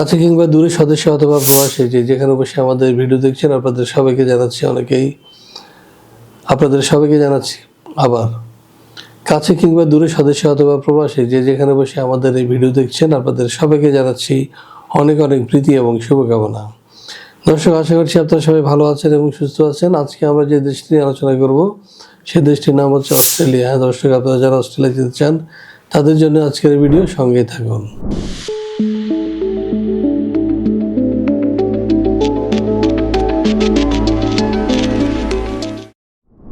কাছে কিংবা দূরে সদস্য অথবা প্রবাসী যে যেখানে বসে আমাদের ভিডিও দেখছেন, আপনাদের সবাইকে জানাচ্ছি অনেকেই। আপনাদের সবাইকে জানাচ্ছি আবার। কাছে কিংবা দূরে সদস্য অথবা প্রবাসী যে যেখানে বসে আমাদের এই ভিডিও দেখছেন, আপনাদের সবাইকে জানাচ্ছি অনেক অনেক প্রীতি এবং শুভকামনা। দর্শক, আশা করছি আপনারা সবাই ভালো আছেন এবং সুস্থ আছেন। আজকে আমরা যে দেশটি নিয়ে আলোচনা করব সেই দেশটির নাম হচ্ছে অস্ট্রেলিয়া। হ্যাঁ দর্শক, আপনারা যারা অস্ট্রেলিয়া যেতে চান, তাদের জন্য আজকের ভিডিও সঙ্গেই থাকুন।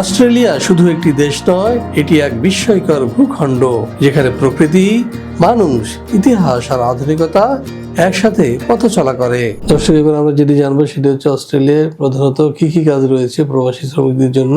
অস্ট্রেলিয়া শুধু একটি দেশ নয়, এটি এক বিস্ময়কর ভূখণ্ড, যেখানে প্রকৃতি, মানুষ, ইতিহাস আর আধুনিকতা একসাথে পথ চলা করে। দর্শক, এবার আমরা যেটি জানব, সেটি হচ্ছে অস্ট্রেলিয়ায় প্রধানত কি কি কাজ রয়েছে প্রবাসী শ্রমিকদের জন্য।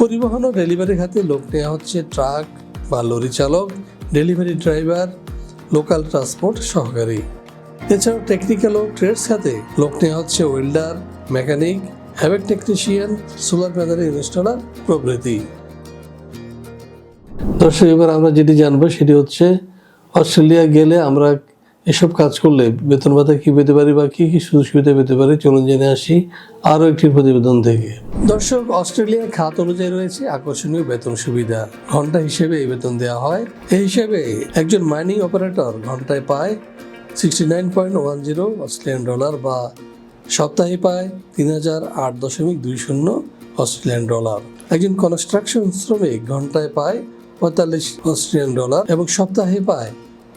পরিবহন ও ডেলিভারি খাতে লোক নেওয়া হচ্ছে ট্রাক বা লরি চালক, ডেলিভারি ড্রাইভার, লোকাল ট্রান্সপোর্ট সহকারী। এছাড়াও টেকনিক্যাল ও ট্রেডস খাতে লোক নেওয়া হচ্ছে welder mechanic HVAC technician solar panel installer প্রভৃতি। দর্শক, এবার আমরা যেটি জানব সেটি হচ্ছে অস্ট্রেলিয়া গেলে আমরা এসব কাজ করলে বেতন ভাতা কি পেতে পারি, বা কি কি সুযোগ সুবিধা পেতে পারি, চলুন জেনে আসি আরও একটি প্রতিবেদন থেকে। দর্শক, অস্ট্রেলিয়ার খাত অনুযায়ী রয়েছে আকর্ষণীয় বেতন সুবিধা। ঘণ্টা হিসেবে এই বেতন দেওয়া হয়। এই হিসেবে একজন মাইনিং অপারেটর ঘন্টায় পায় sixty nine point one zero Australian dollar বা সপ্তাহে পায় তিন হাজার আট দশমিক দুই শূন্য অস্ট্রেলিয়ান ডলার। একজন কনস্ট্রাকশন শ্রমিক ঘন্টায় পায় পঁয়তাল্লিশ অস্ট্রেলিয়ান ডলার এবং সপ্তাহে পায়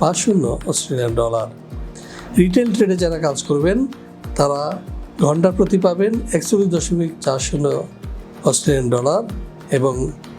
পাঁচ শূন্য অস্ট্রেলিয়ান ডলার। রিটেল ট্রেডে যারা কাজ করবেন, তারা ঘণ্টা প্রতি পাবেন একচল্লিশ দশমিক চার শূন্য অস্ট্রেলিয়ান ডলার এবং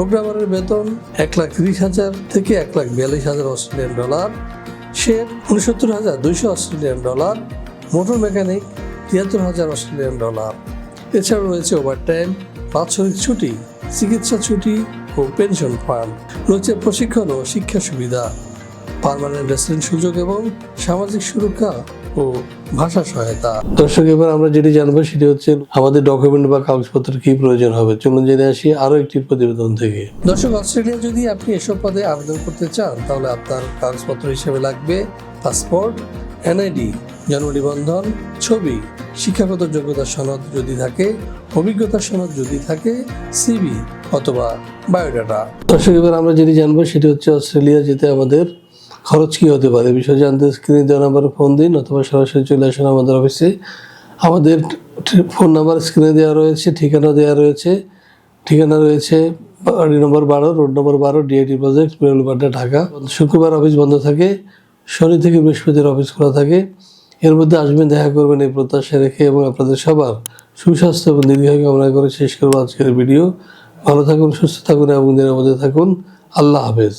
প্রোগ্রামারের বেতন এক লাখ তিরিশ হাজার থেকে এক লাখ বিয়াল্লিশ হাজার অস্ট্রেলিয়ান ডলার শেফ উনসত্তর হাজার দুইশো অস্ট্রেলিয়ান ডলার, মোটর মেকানিক তিয়াত্তর হাজার অস্ট্রেলিয়ান ডলার। এছাড়াও রয়েছে ওভারটাইম বাৎসরিক ছুটি, চিকিৎসা ছুটি ও পেনশন ফান্ড রয়েছে প্রশিক্ষণ ও শিক্ষা সুবিধা। পার্মানেন্ট রেসিডেন্ট সুযোগ এবং সামাজিক সুরক্ষা ও ভাষা সহায়তা। দর্শক, এবার আমরা যেটি জানব সেটি হচ্ছে আমাদের ডকুমেন্ট বা কাগজপত্র কি প্রয়োজন হবে? চলুন জেনে আসি আরও একটি প্রতিবেদন থেকে। দর্শক, অস্ট্রেলিয়া যদি আপনি এসব পদে আবেদন করতে চান, তাহলে আপনার কাগজপত্র হিসেবে লাগবে পাসপোর্ট, এনআইডি জন্ম নিবন্ধন ছবি, শিক্ষাগত যোগ্যতা সনদ যদি থাকে, অভিজ্ঞতা সনদ যদি থাকে সিবি অথবা বায়োডাটা। দর্শক, এবার আমরা যেটি জানব সেটি হচ্ছে অস্ট্রেলিয়া যেতে আমাদের খরচ কি হতে পারে? বিষয় জানতে স্ক্রিনে দেওয়া নাম্বারে ফোন দিন অথবা সরাসরি চলে আসুন আমাদের অফিসে আমাদের ফোন নাম্বার স্ক্রিনে দেওয়া রয়েছে, ঠিকানা দেওয়া রয়েছে। ঠিকানা রয়েছে বাড়ি নম্বর বারো রোড নম্বর বারো ডিআইটি প্রজেক্ট বেরুলবাড্ডা ঢাকা। শুক্রবার অফিস বন্ধ থাকে, শনি থেকে বৃহস্পতির অফিস খোলা থাকে। এর মধ্যে আসবেন, দেখা করবেন এই প্রত্যাশা রেখে এবং আপনাদের সবার সুস্বাস্থ্য এবং দীর্ঘায়ু কামনা করে শেষ করব আজকের ভিডিও ভালো থাকুন, সুস্থ থাকুন এবং নিরাপদে থাকুন। আল্লাহ হাফেজ।